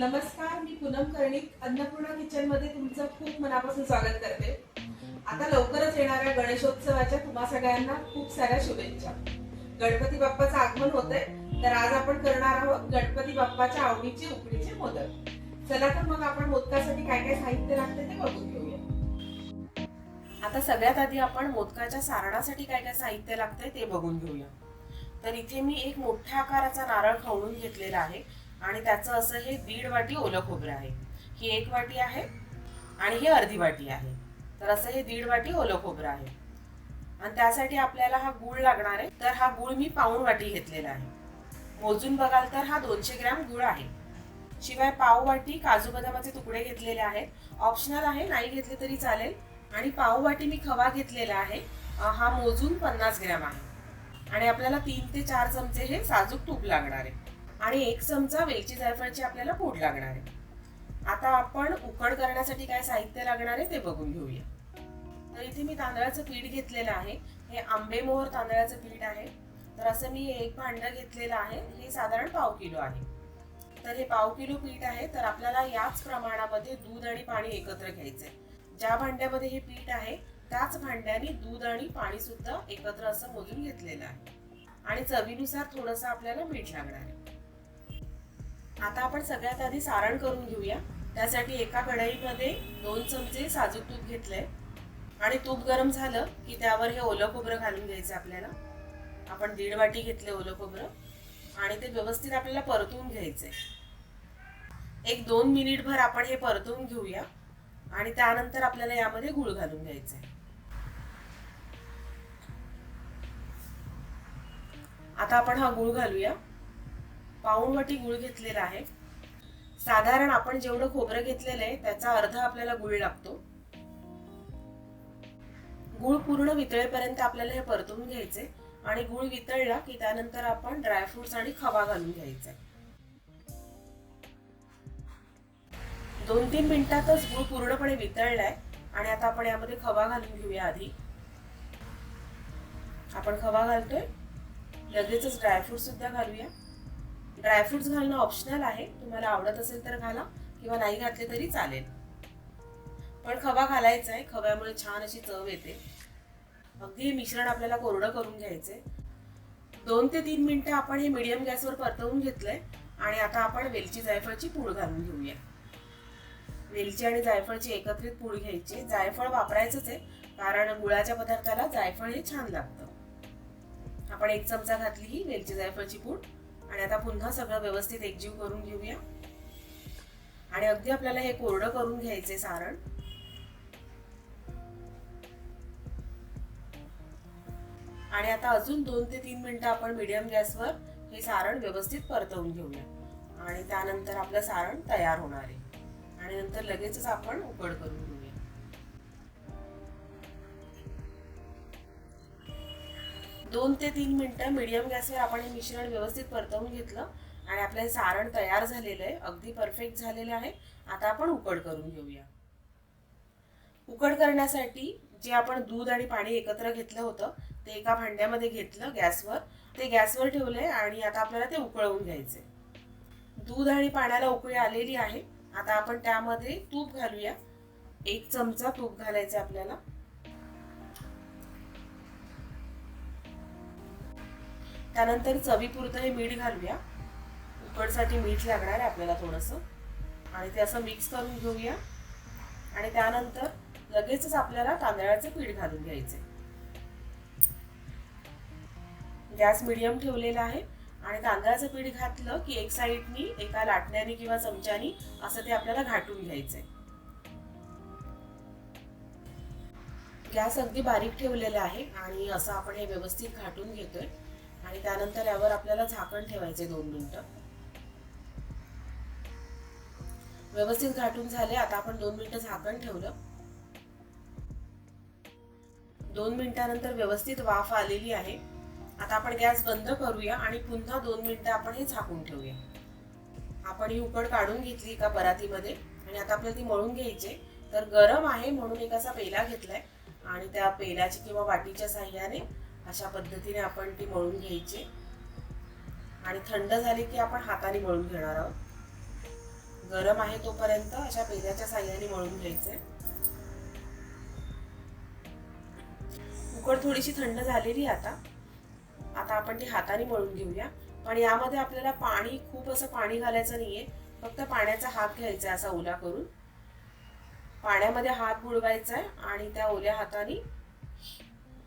नमस्कार मी पूनम कर्णिक अन्नपूर्णा किचनमध्ये तुमचं खूप मनापासून स्वागत करते. आता लवकरच येणाऱ्या गणेशोत्सवाच्या तुम्हा सगळ्यांना खूप साऱ्या शुभेच्छा. गणपती बाप्पाचं आगमन होतंय तर आज आपण करणार आहोत गणपती बाप्पाच्या आवडीचे उकडीचे मोदक. चला तर मग आपण मोदकासाठी काय काय साहित्य लागते ते बघून घेऊया. आता सगळ्यात आधी आपण मोदकाच्या सारणासाठी काय काय साहित्य लागतंय ते बघून घेऊया. तर इथे मी एक मोठ्या आकाराचा नारळ खवळून घेतलेला आहे. आणि त्याचं असं हे दीड वाटी ओलं खोबरं आहे. ही एक वाटी आहे आणि ही अर्धी वाटी आहे. तर असं हे दीड वाटी ओलं खोबरं आहे. आणि त्यासाठी आपल्याला हा गूळ लागणार आहे. तर हा गूळ मी पाऊण वाटी घेतलेला आहे. मोजून बघाल तर हा दोनशे ग्रॅम गुळ आहे. शिवाय पाव वाटी काजू बदामाचे तुकडे घेतलेले आहेत. ऑप्शनल आहे नाही घेतले तरी चालेल. आणि पाव वाटी मी खवा घेतलेला आहे. हा मोजून पन्नास ग्रॅम आहे. आणि आपल्याला तीन ते चार चमचे हे साजूक तूप लागणार आहे. आणि एक चमचा वेलची जायफळची आपल्याला पूड लागणार आहे. आता आपण उकड करण्यासाठी काय साहित्य लागणार आहे ते बघून घेऊया. तर इथे मी तांदळाचं पीठ घेतलेलं आहे. हे आंबेमोहर तांदळाचं पीठ आहे. तर असं मी एक भांडं घेतलेलं आहे. हे साधारण पाव किलो आहे. तर हे पाव किलो पीठ आहे. तर आपल्याला याच प्रमाणामध्ये दूध आणि पाणी एकत्र घ्यायचंय. ज्या भांड्यामध्ये हे पीठ आहे त्याच भांड्याने दूध आणि पाणी सुद्धा एकत्र असं मोजून घेतलेलं आहे. आणि चवीनुसार थोडंसं आपल्याला मीठ लागणार आहे. आता आपण सगळ्यात आधी सारण करून घेऊया. त्यासाठी एका कढईमध्ये दोन चमचे साजूक तूप घेतलंय. आणि तूप गरम झालं की त्यावर हे ओलं खोबरं घालून घ्यायचं आपल्याला. आपण दीड वाटी घेतले ओलं खोबरं. आणि ते व्यवस्थित आपल्याला परतून घ्यायचंय. एक दोन मिनिटभर आपण हे परतून घेऊया. आणि त्यानंतर आपल्याला यामध्ये गुळ घालून घ्यायचं आहे आता आपण हा गुळ घालूया. पाऊण गुळ घेतलेला आहे. साधारण आपण जेवढं खोबरं घेतलेलं आहे त्याचा अर्धा आपल्याला गुळ लागतो. गुळ पूर्ण वितळेपर्यंत आपल्याला हे परतून घ्यायचे आणि गुळ वितळला की त्यानंतर आपण ड्रायफ्रुट्स आणि खवा घालून घ्यायचा दोन तीन मिनिटातच गुळ पूर्णपणे वितळलाय आणि आता आपण यामध्ये खवा घालून घेऊया आधी. आपण खवा घालतोय. लगेचच ड्रायफ्रूट सुद्धा घालूया. ड्रायफ्रुट्स घालणं ऑप्शनल आहे. तुम्हाला आवडत असेल तर घाला किंवा नाही घातले तरी चालेल. पण खवा घालायचा आहे. खव्यामुळे छान अशी चव येते. अगदी हे मिश्रण आपल्याला कोरडं करून घ्यायचंय. दोन ते तीन मिनटं आपण हे मिडियम गॅसवर परतवून घेतलंय. आणि आता आपण वेलची जायफळची पूड घालून घेऊया. वेलची आणि जायफळची एकत्रित पूड घ्यायची. जायफळ वापरायचंच आहे. कारण गुळाच्या पदार्थाला जायफळ हे छान लागतं. आपण एक चमचा घातली ही वेलची जायफळची पूड. आणि आता पुन्हा सगळं व्यवस्थित एकजीव करून घेऊया. आणि अगदी आपल्याला हे कोरडं करून घ्यायचे सारण. आणि आता अजून दोन ते तीन मिनिटं आपण मिडियम गॅसवर हे सारण व्यवस्थित परतवून घेऊया. आणि त्यानंतर आपलं सारण तयार होणार आहे. आणि नंतर लगेचच आपण उकड करून घेऊया. दोन ते तीन मिनटं मीडियम गॅसवर आपण हे मिश्रण व्यवस्थित परतवून घेतलं आणि आपलं हे सारण तयार झालेलं आहे. अगदी परफेक्ट झालेलं आहे. आता आपण उकड करून घेऊया. उकड करण्यासाठी जे आपण दूध आणि पाणी एकत्र घेतलं होतं ते एका भांड्यामध्ये घेतलं गॅसवर. ते गॅसवर ठेवलंय आणि आता आपल्याला ते उकळवून घ्यायचे दूध आणि पाण्याला उकळी आलेली आहे. आता आपण त्यामध्ये तूप घालूया. एक चमचा तूप घालायचं आपल्याला. त्यानंतर चवीपुरतं हे मीठ घालूया. उकडसाठी मीठ लागणार आहे आपल्याला थोडंसं. आणि ते असं मिक्स करून घेऊया. आणि त्यानंतर लगेचच आपल्याला तांदळाचं पीठ घालून घ्यायचे. गॅस मिडियम ठेवलेला आहे. आणि तांदळाचं पीठ घातलं की एक साईडनी एका लाटण्याने किंवा चमच्यानी असं ते आपल्याला घाटून घ्यायचंय. गॅस अगदी बारीक ठेवलेला आहे आणि असं आपण हे व्यवस्थित घाटून घेतोय. आणि त्यानंतर यावर आपल्याला झाकण ठेवायचे दोन मिनिटं. व्यवस्थित घाटून झाले. आता आपण दोन मिनिटं झाकण ठेवलं. दोन मिनिटानंतर व्यवस्थित वाफ आलेली आहे. आता आपण गॅस बंद करूया आणि पुन्हा दोन मिनिटं आपण हे झाकून ठेवूया. आपण ही उकड काढून घेतली एका परातीमध्ये आणि आता आपल्याला ती मळून घ्यायची तर गरम आहे म्हणून एक असा पेला घेतलाय. आणि त्या पेल्याची किंवा वाटीच्या साह्याने अशा पद्धतीने आपण ती मळून घ्यायची. आणि थंड झाली की आपण हाताने मळून घेणार आहोत. गरम आहे तोपर्यंत अशा पेल्याच्या साह्याने मळून घ्यायचंय उकड थोडीशी थंड झालेली आता. आता आपण ती हाताने मळून घेऊया. पण यामध्ये आपल्याला पाणी खूप असं पाणी घालायचं नाहीये. फक्त पाण्याचा हात घ्यायचा असा ओला करून. पाण्यामध्ये हात बुडवायचा आहे आणि त्या ओल्या हाताने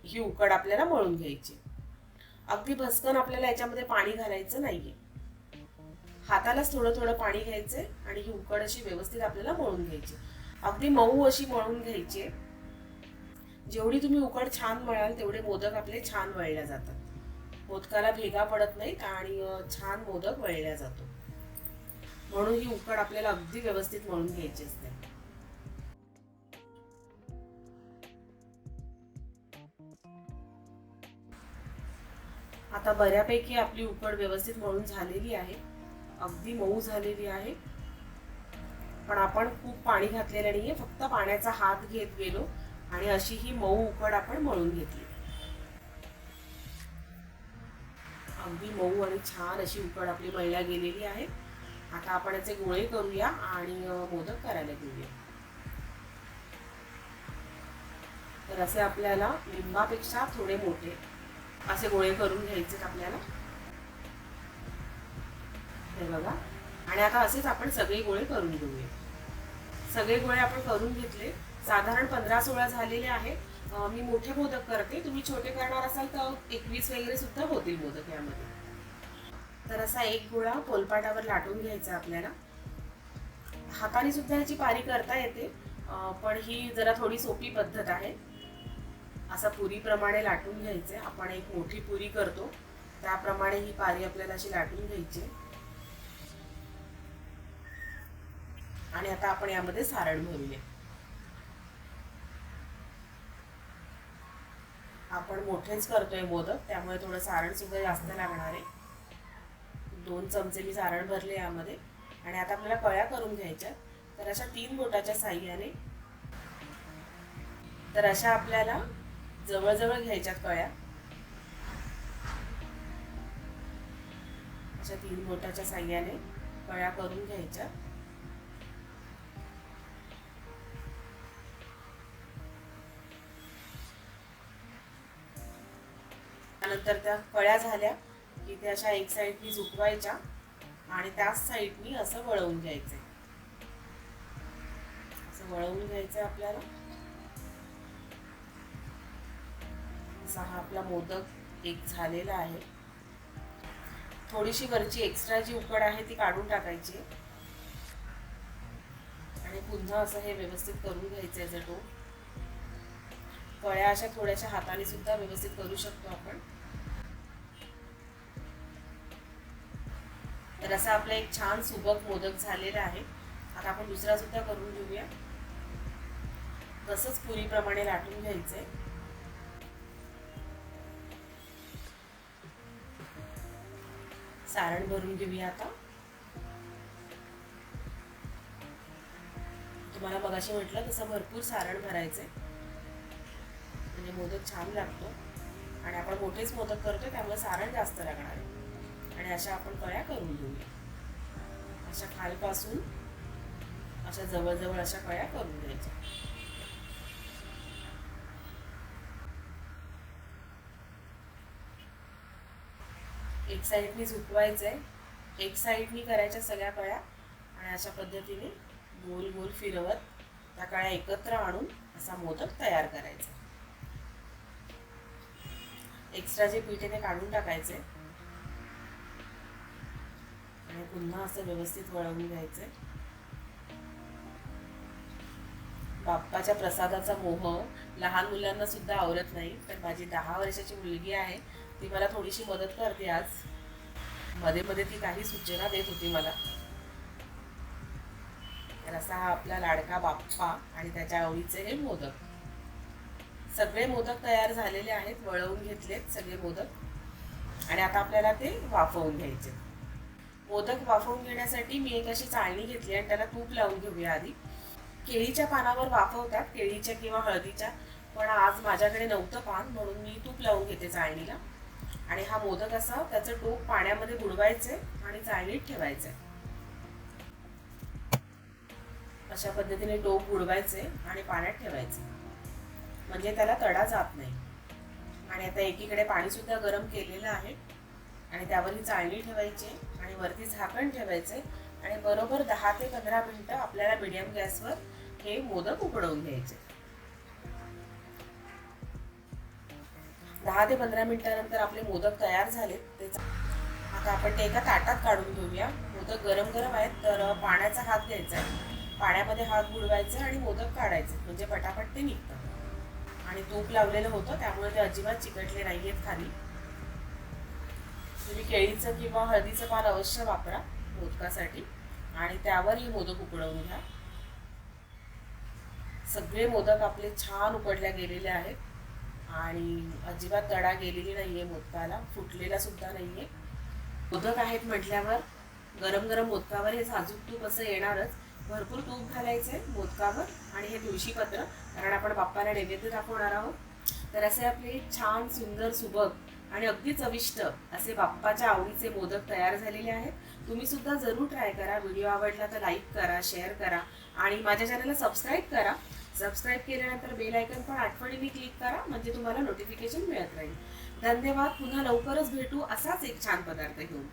ही उकड आपल्याला मळून घ्यायची. अगदी भस्कन आपल्याला याच्यामध्ये पाणी घालायचं नाहीये. हातालाच थोडं थोडं पाणी घ्यायचंय आणि ही उकड अशी व्यवस्थित आपल्याला मळून घ्यायची. अगदी मऊ अशी मळून घ्यायची. जेवढी तुम्ही उकड छान मळाल तेवढे मोदक आपले छान वळल्या जातात. मोदकाला भेगा पडत नाहीत आणि छान मोदक वळल्या जातो. म्हणून ही उकड आपल्याला अगदी व्यवस्थित मळून घ्यायची असते. आता बऱ्यापैकी आपली उकड व्यवस्थित मळून झालेली आहे. अगदी मऊ झालेली आहे. पण आपण खूप पाणी घातलेलं नाही आहे फक्त पाण्याचा हात घेत गेलो आणि अशी ही मऊ उकड आपण मळून घेतली. अगदी मऊ आणि छान अशी उकड आपली मळल्या गेलेली आहे. आता आपण याचे गोळे करूया आणि मोदक करायला घेऊया. तर असे आपल्याला लिंबापेक्षा थोडे मोठे असे गोळे करून घ्यायचे आपल्याला. हे बघा. आणि आता असेच आपण सगळे गोळे करून घेऊया. सगळे गोळे आपण करून घेतले. साधारण पंधरा सोळा झालेले आहे मी मोठे मोदक करते. तुम्ही छोटे करणार असाल तर एकवीस वगैरे सुद्धा होतील मोदक यामध्ये. तर असा एक गोळा पोलपाटावर लाटून घ्यायचा आपल्याला. हाताने सुद्धा याची पारी करता येते. पण ही जरा थोडी सोपी पद्धत आहे. असा पुरीप्रमाणे लाटून घ्यायचे. आपण एक मोठी पुरी करतो. त्याप्रमाणे ही पारी आपल्याला अशी लाटून घ्यायची. आणि आता आपण यामध्ये सारण भरूया. आपण मोठेच करतोय मोदक त्यामुळे थोडं सारण सुद्धा जास्त लागणार आहे. दोन चमचे मी सारण भरले यामध्ये. आणि आता आपल्याला कळ्या करून घ्यायच्या तर अशा तीन बोटाच्या साह्याने तर अशा आपल्याला जवळजवळ घ्यायच्या कळ्या. अशा तीन बोटाच्या साह्याने कळ्या करून घ्यायच्या. त्यानंतर त्या कळ्या झाल्या की त्या अशा एक साईडनी झुकवायच्या आणि त्याच साईडनी असं वळवून घ्यायचंय. असं वळवून घ्यायचंय आपल्याला. असा हा आपला मोदक एक झालेला आहे. थोडीशी वरची एक्स्ट्रा जी उकड आहे ती काढून टाकायची. आणि पुन्हा असं हे व्यवस्थित करून घ्यायचं याचा डो कळ्या अशा थोड्याशा हाताने सुद्धा व्यवस्थित करू शकतो आपण. तर असा आपला एक छान सुबक मोदक झालेला आहे. आता आपण दुसरा सुद्धा करून घेऊया. तसंच पुरीप्रमाणे लाटून घ्यायचंय. सारण भरून घेऊया आता. तुम्हाला मगाशी म्हटलं तसं भरपूर सारण भरायचंय. म्हणजे मोदक छान लागतो. आणि आपण मोठेच मोदक करतोय त्यामुळे सारण जास्त लागणार आहे. आणि अशा आपण कळ्या करून घेऊया. अशा खालपासून अशा जवळजवळ अशा कळ्या करून घ्यायच्या. एक साईडनी झुकवायचंय एक साईडनी करायच्या सगळ्या कळ्या आणि अशा पद्धतीने गोल गोल फिरवत त्या कळ्या एकत्र आणून असा मोदक तयार करायचा. एक्स्ट्रा जे पीठ आहे ते काढून टाकायचे आणि पुन्हा असं व्यवस्थित वळवून घ्यायचंय. बाप्पाच्या प्रसादाचा मोह. लहान मुलांना सुद्धा आवडत नाही. तर माझी दहा वर्षाची मुलगी आहे. ती मला थोडीशी मदत करते आज. मध्ये मध्ये ती काही सूचना देत होती मला. तर असा हा आपला लाडका बाप्पा आणि त्याच्या आवडीचे हे मोदक. सगळे मोदक तयार झालेले आहेत. वळवून घेतलेत सगळे मोदक. आणि आता आपल्याला ते वाफवून घ्यायचे. मोदक वाफवून घेण्यासाठी मी एक अशी चाळणी घेतली आणि त्याला तूप लावून घेऊया आधी. केळीच्या पानावर वाफवतात केळीच्या किंवा हळदीच्या. पण आज माझ्याकडे नव्हतं पान म्हणून मी तूप लावून घेते चाळणीला आणि हा मोदक असा त्याचं टोप पाण्यामध्ये बुडवायचे आणि चाळणीत ठेवायचे. अशा पद्धतीने टोप बुडवायचे आणि पाण्यात ठेवायचे. म्हणजे त्याला तडा जात नाही. आणि आता एकीकडे पाणी सुद्धा गरम केलेलं आहे. आणि त्यावर ही चाळणी ठेवायची आणि वरती झाकण ठेवायचे. आणि बरोबर दहा ते पंधरा मिनटं आपल्याला मिडियम गॅसवर हे मोदक उकडवून घ्यायचे. दहा ते पंधरा मिनिटानंतर आपले मोदक तयार झालेत ते आता आपण ते एका ताटात काढून घेऊया. मोदक गरम गरम आहेत तर पाण्याचा हात घ्यायचा आहे. पाण्यामध्ये हात बुडवायचे आणि मोदक काढायचे म्हणजे पटापट ते निघतात आणि तूप लावलेलं होतं त्यामुळे ते अजिबात चिकटले नाही आहेत खाली. तुम्ही केळीचं किंवा हळदीचं पान अवश्य वापरा मोदकासाठी. आणि त्यावर ही मोदक उकडवून घ्या. सगळे मोदक आपले छान उकडल्या गेलेले आहेत. आणि अजिबात तडा गेलेली नाहीये मोदकाला फुटलेला सुद्धा नाहीये. मोदक आहेत म्हटल्यावर गरम गरम मोदकावर हे साजूक तूप असं येणारच. भरपूर तूप आहे मोदकावर आणि हे तुळशीपत्र कारण आपण बाप्पाला नैवेद्य दाखवणार आहोत. तर असे आपले छान सुंदर सुबक आणि अगदी चविष्ट असे बाप्पाच्या आवडीचे मोदक तयार झालेले आहेत. तुम्ही सुद्धा जरूर ट्राय करा. व्हिडिओ आवडला तर लाईक करा शेअर करा आणि माझ्या चॅनलला सबस्क्राईब करा. सबस्क्राईब केल्यानंतर बेल आयकन पण आठवणीने क्लिक करा म्हणजे तुम्हाला नोटिफिकेशन मिळत राहील. धन्यवाद पुन्हा लवकरच भेटू असाच एक छान पदार्थ घेऊन.